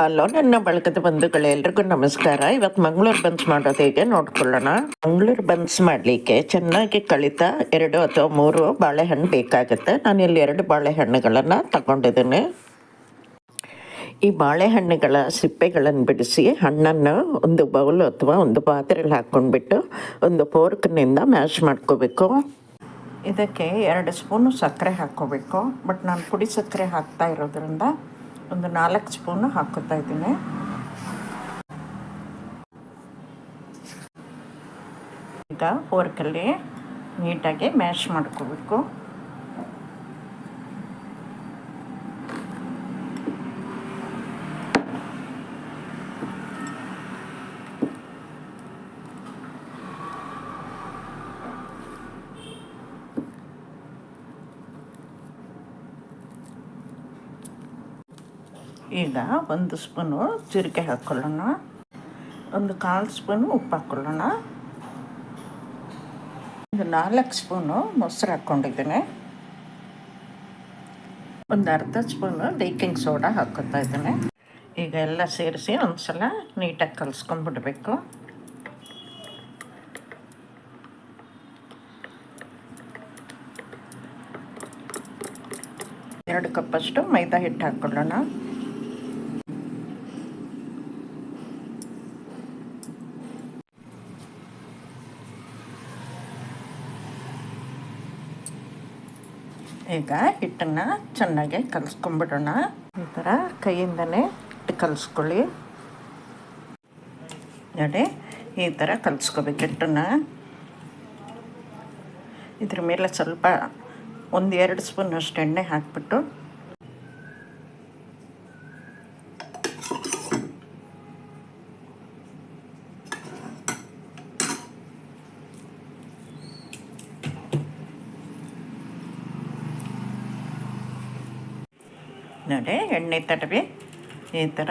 Hello, ನನ್ನ ಬಳಗದ ಬಂಧುಗಳು, ಎಲ್ರಿಗೂ ನಮಸ್ಕಾರ. ಇವತ್ತು ಮಂಗಳೂರು ಬನ್ಸ್ ಮಾಡೋದು ಹೇಗೆ ನೋಡ್ಕೊಳ್ಳೋಣ. ಮಂಗಳೂರು ಬನ್ಸ್ ಮಾಡಲಿಕ್ಕೆ ಚೆನ್ನಾಗಿ ಕಳಿತ ಎರಡು ಅಥವಾ ಮೂರು ಬಾಳೆಹಣ್ಣು ಬೇಕಾಗುತ್ತೆ. ನಾನು ಇಲ್ಲಿ ಎರಡು ಬಾಳೆಹಣ್ಣುಗಳನ್ನು ತಗೊಂಡಿದ್ದೀನಿ. ಈ ಬಾಳೆಹಣ್ಣುಗಳ ಸಿಪ್ಪೆಗಳನ್ನು ಬಿಡಿಸಿ ಹಣ್ಣನ್ನು ಒಂದು ಬೌಲ್ ಅಥವಾ ಒಂದು ಪಾತ್ರೆಯಲ್ಲಿ ಹಾಕ್ಕೊಂಡ್ಬಿಟ್ಟು ಒಂದು ಫೋರ್ಕ್ನಿಂದ ಮ್ಯಾಶ್ ಮಾಡ್ಕೋಬೇಕು. ಇದಕ್ಕೆ ಎರಡು ಸ್ಪೂನು ಸಕ್ಕರೆ ಹಾಕ್ಕೋಬೇಕು. ಬಟ್ ನಾನು ಪುಡಿ ಸಕ್ಕರೆ ಹಾಕ್ತಾ ಇರೋದ್ರಿಂದ ಒಂದು ನಾಲ್ಕು ಸ್ಪೂನು ಹಾಕೋತಾ ಇದ್ದೀನಿ. ಈಗ ಫೋರ್ಕಲ್ಲಿ ನೀಟಾಗಿ ಮ್ಯಾಶ್ ಮಾಡ್ಕೋಬೇಕು. ಈಗ ಒಂದು ಸ್ಪೂನು ಜೀರಿಗೆ ಹಾಕ್ಕೊಳ್ಳೋಣ. ಒಂದು ಕಾಲು ಸ್ಪೂನು ಉಪ್ಪು ಹಾಕ್ಕೊಳ್ಳೋಣ. ಒಂದು ನಾಲ್ಕು ಸ್ಪೂನು ಮೊಸರು ಹಾಕ್ಕೊಂಡಿದ್ದೀನಿ. ಒಂದು ಅರ್ಧ ಸ್ಪೂನು ಬೇಕಿಂಗ್ ಸೋಡಾ ಹಾಕ್ಕೊತಾ ಇದ್ದೀನಿ. ಈಗ ಎಲ್ಲ ಸೇರಿಸಿ ಒಂದು ಸಲ ನೀಟಾಗಿ ಕಲಿಸ್ಕೊಂಡ್ಬಿಡ್ಬೇಕು ಎರಡು ಕಪ್ಪಷ್ಟು ಮೈದಾ ಹಿಟ್ಟು ಹಾಕ್ಕೊಳ್ಳೋಣ. ಈಗ ಹಿಟ್ಟನ್ನು ಚೆನ್ನಾಗಿ ಕಲಿಸ್ಕೊಂಬಿಡೋಣ. ಈ ಥರ ಕೈಯಿಂದನೇ ಹಿಟ್ಟು ಕಲಿಸ್ಕೊಳ್ಳಿ. ನೋಡಿ, ಈ ಥರ ಕಲಿಸ್ಕೋಬೇಕು ಹಿಟ್ಟನ್ನು. ಇದ್ರ ಮೇಲೆ ಸ್ವಲ್ಪ ಒಂದು ಎರಡು ಸ್ಪೂನ್ ಅಷ್ಟು ಎಣ್ಣೆ ಹಾಕ್ಬಿಟ್ಟು ನೋಡಿ, ಎಣ್ಣೆ ತಡವಿ ಈ ಥರ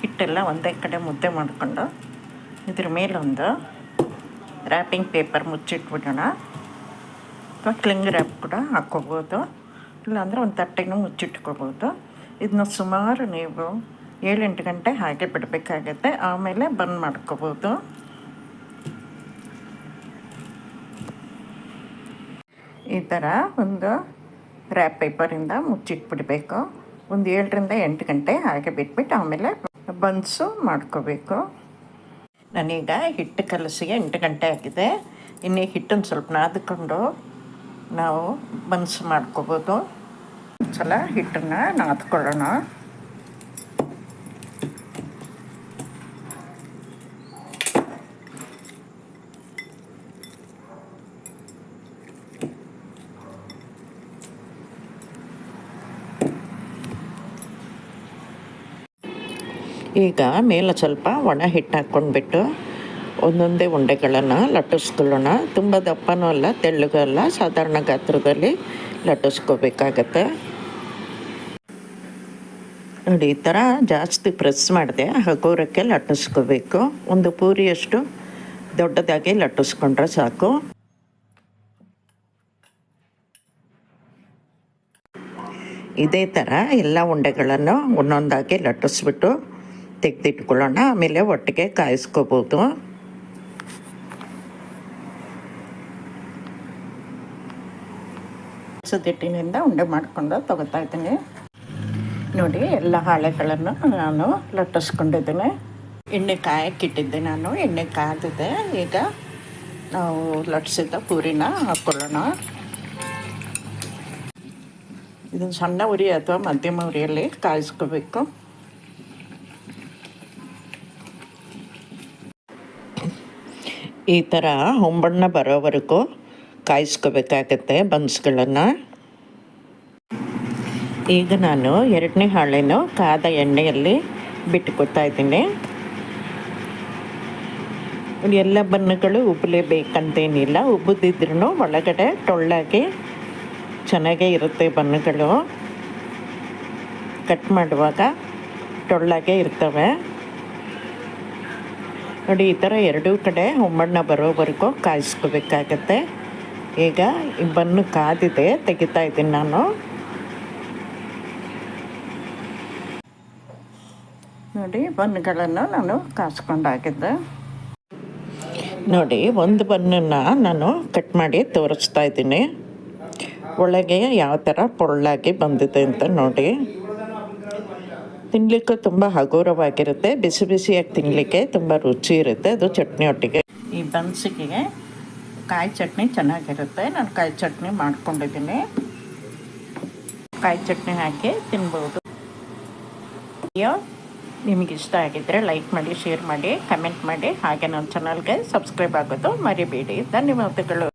ಹಿಟ್ಟೆಲ್ಲ ಒಂದೇ ಕಡೆ ಮುದ್ದೆ ಮಾಡಿಕೊಂಡು, ಇದ್ರ ಮೇಲೊಂದು ರ್ಯಾಪಿಂಗ್ ಪೇಪರ್ ಮುಚ್ಚಿಟ್ಬಿಡೋಣ. ಅಥವಾ ಕ್ಲಿಂಗ್ ರ್ಯಾಪ್ ಕೂಡ ಹಾಕ್ಕೋಬೋದು. ಇಲ್ಲಾಂದರೆ ಒಂದು ತಟ್ಟೆನೂ ಮುಚ್ಚಿಟ್ಕೋಬೋದು. ಇದನ್ನ ಸುಮಾರು ನೀವು ಏಳೆಂಟು ಗಂಟೆ ಹಾಗೆ ಬಿಡಬೇಕಾಗತ್ತೆ. ಆಮೇಲೆ ಬಂದ್ ಮಾಡ್ಕೋಬೋದು. ಈ ಥರ ಒಂದು ರ್ಯಾಪ್ ಪೇಪರಿಂದ ಮುಚ್ಚಿಟ್ಬಿಡಬೇಕು. ಒಂದು ಏಳರಿಂದ ಎಂಟು ಗಂಟೆ ಹಾಗೆ ಬಿಟ್ಬಿಟ್ಟು ಆಮೇಲೆ ಬನ್ಸು ಮಾಡ್ಕೋಬೇಕು. ನಾನೀಗ ಹಿಟ್ಟು ಕಲಸಿ ಎಂಟು ಗಂಟೆ ಆಗಿದೆ. ಇನ್ನೇ ಹಿಟ್ಟನ್ನು ಸ್ವಲ್ಪ ನಾದ್ಕೊಂಡು ನಾವು ಬನ್ಸ್ ಮಾಡ್ಕೋಬೋದು. ಸಲ ಹಿಟ್ಟನ್ನು ನಾದ್ಕೊಳ್ಳೋಣ. ಈಗ ಮೇಲೆ ಸ್ವಲ್ಪ ಒಣ ಹಿಟ್ಟು ಹಾಕ್ಕೊಂಡ್ಬಿಟ್ಟು ಒಂದೊಂದೇ ಉಂಡೆಗಳನ್ನು ಲಟ್ಟಿಸ್ಕೊಳ್ಳೋಣ ತುಂಬ ದಪ್ಪನೂ ಅಲ್ಲ, ತೆಳ್ಳಗೂ ಅಲ್ಲ, ಸಾಧಾರಣ ಗಾತ್ರದಲ್ಲಿ ಲಟ್ಟಿಸ್ಕೋಬೇಕಾಗತ್ತೆ. ನೋಡಿ, ಈ ಥರ ಜಾಸ್ತಿ ಪ್ರೆಸ್ ಮಾಡಿದೆ ಹಗೋರಕ್ಕೆ ಲಟ್ಟಿಸ್ಕೋಬೇಕು. ಒಂದು ಪೂರಿಯಷ್ಟು ದೊಡ್ಡದಾಗಿ ಲಟ್ಟಿಸ್ಕೊಂಡ್ರೆ ಸಾಕು. ಇದೇ ಥರ ಎಲ್ಲ ಉಂಡೆಗಳನ್ನು ಒಂದೊಂದಾಗಿ ಲಟ್ಟಿಸ್ಬಿಟ್ಟು ತೆಗೆದಿಟ್ಕೊಳ್ಳೋಣ. ಆಮೇಲೆ ಒಟ್ಟಿಗೆ ಕಾಯಿಸ್ಕೋಬೋದು. ಸುದಿಟ್ಟಿನಿಂದ ಉಂಡೆ ಮಾಡಿಕೊಂಡು ತಗೋತಾ ಇದ್ದೀನಿ. ನೋಡಿ, ಎಲ್ಲ ಹಾಳೆಗಳನ್ನು ನಾನು ಲಟ್ಟಿಸ್ಕೊಂಡಿದ್ದೀನಿ. ಎಣ್ಣೆ ಕಾಯಕ್ಕಿಟ್ಟಿದ್ದೆ ನಾನು ಎಣ್ಣೆ ಕಾದಿದೆ ಈಗ ನಾವು ಲಟ್ಟಿಸಿದ ಪೂರಿನ ಹಾಕ್ಕೊಳ್ಳೋಣ. ಇದನ್ನು ಸಣ್ಣ ಉರಿ ಅಥವಾ ಮಧ್ಯಮ ಉರಿಯಲ್ಲಿ ಕಾಯಿಸ್ಕೋಬೇಕು. ಈ ಥರ ಹೊಂಬಣ್ಣ ಬರೋವರೆಗೂ ಕಾಯಿಸ್ಕೋಬೇಕಾಗತ್ತೆ ಬನ್ಸ್ಗಳನ್ನು. ಈಗ ನಾನು ಎರಡನೇ ಹಾಳೆನೂ ಕಾದ ಎಣ್ಣೆಯಲ್ಲಿ ಬಿಟ್ಕೊತಾ ಇದ್ದೀನಿ. ಎಲ್ಲ ಬಣ್ಣಗಳು ಉಬ್ಬಲೇಬೇಕಂತೇನಿಲ್ಲ ಉಬ್ಬದಿದ್ರೂ ಒಳಗಡೆ ಟೊಳ್ಳಾಗಿ ಚೆನ್ನಾಗೇ ಇರುತ್ತೆ ಬಣ್ಣಗಳು. ಕಟ್ ಮಾಡುವಾಗ ಟೊಳ್ಳಾಗೆ ಇರ್ತವೆ. ನೋಡಿ, ಈ ಥರ ಎರಡೂ ಕಡೆ ಹೊಮ್ಮಣ್ಣ ಬರೋವರೆಗೂ ಕಾಯಿಸ್ಕೋಬೇಕಾಗತ್ತೆ. ಈಗ ಬನ್ನು ಕಾದಿದೆ, ತೆಗಿತಾ ಇದ್ದೀನಿ ನಾನು. ನೋಡಿ ಬನ್ನುಗಳನ್ನು ನಾನು ಕಾಸ್ಕೊಂಡಾಗಿದ್ದೆ. ನೋಡಿ, ಒಂದು ಬನ್ನನ್ನು ನಾನು ಕಟ್ ಮಾಡಿ ತೋರಿಸ್ತಾ ಇದ್ದೀನಿ. ಒಳಗೆ ಯಾವ ಥರ ಪೊಳ್ಳಾಗಿ ಬಂದಿದೆ ಅಂತ ನೋಡಿ. ತಿನ್ನಲಿಕ್ಕೂ ತುಂಬ ಹಗುರವಾಗಿರುತ್ತೆ, ಬಿಸಿ ಬಿಸಿಯಾಗಿ ತಿನ್ನಲಿಕ್ಕೆ ತುಂಬ ರುಚಿ ಇರುತ್ತೆ, ಅದು ಚಟ್ನಿ ಒಟ್ಟಿಗೆ. ಈ ಬನ್ಸಿಗೆ ಕಾಯಿ ಚಟ್ನಿ ಚೆನ್ನಾಗಿರುತ್ತೆ, ನಾನು ಕಾಯಿ ಚಟ್ನಿ ಮಾಡ್ಕೊಂಡಿದ್ದೀನಿ. ಕಾಯಿ ಚಟ್ನಿ ಹಾಕಿ ತಿನ್ಬೋದು. ಅಯ್ಯೋ ನಿಮಗೆ ಇಷ್ಟ ಆಗಿದ್ದರೆ ಲೈಕ್ ಮಾಡಿ, ಶೇರ್ ಮಾಡಿ, ಕಮೆಂಟ್ ಮಾಡಿ. ಹಾಗೆ ನನ್ನ ಚಾನಲ್ಗೆ ಸಬ್ಸ್ಕ್ರೈಬ್ ಆಗೋದು ಮರಿಬೇಡಿ. ಧನ್ಯವಾದಗಳು.